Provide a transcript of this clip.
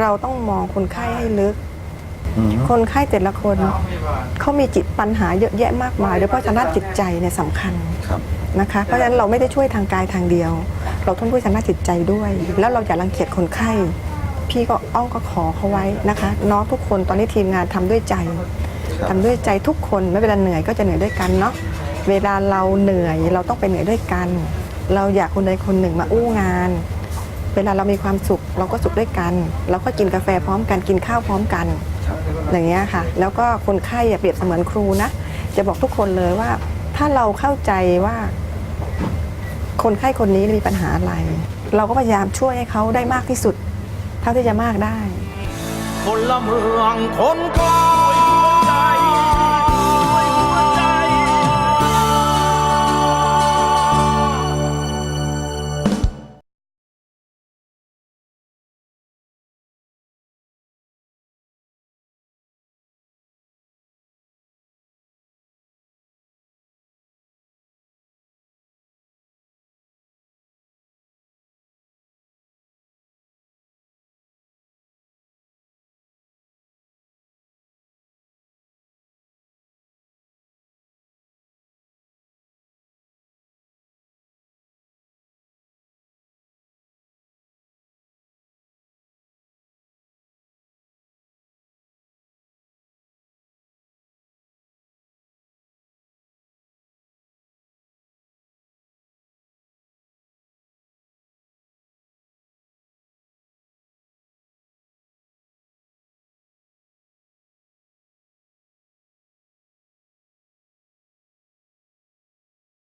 เราต้องมองคนไข้ให้ลึกอืมคนไข้แต่ละคนเขามีจิตปัญหาเยอะแยะมากมายโดยเฉพาะทางด้านจิตใจเนี่ยสำคัญครับนะคะเพราะฉะนั้นเราไม่ได้ช่วยทางกายทางเดียว เราต้องช่วยทางด้านจิตใจด้วย แล้วเราอย่ารังเกียจคนไข้ พี่ก็อ้องก็ขอเขาไว้นะคะ น้องทุกคนตอนนี้ทีมงานทำด้วยใจครับทำด้วยใจทุกคนไม่เวลาเหนื่อยก็จะเหนื่อยด้วยกันเนาะเวลาเราเหนื่อยเราต้องไปเหนื่อยด้วยกัน เราอยากคนใดคนหนึ่งมาอู้งาน เวลาเรามีความสุขเราก็สุขด้วยกัน เราก็กินกาแฟพร้อมกันกินข้าวพร้อมกันครับอย่างเงี้ยค่ะ แล้วก็คนไข้อะเปรียบเสมือนครูนะจะบอกทุกคนเลยว่า ถ้าเราเข้าใจว่า คนไข้คนนี้มีปัญหาอะไร เราก็พยายามช่วยให้เขาได้มากที่สุด เท่าที่จะมากได้พลเมืองคนกล้า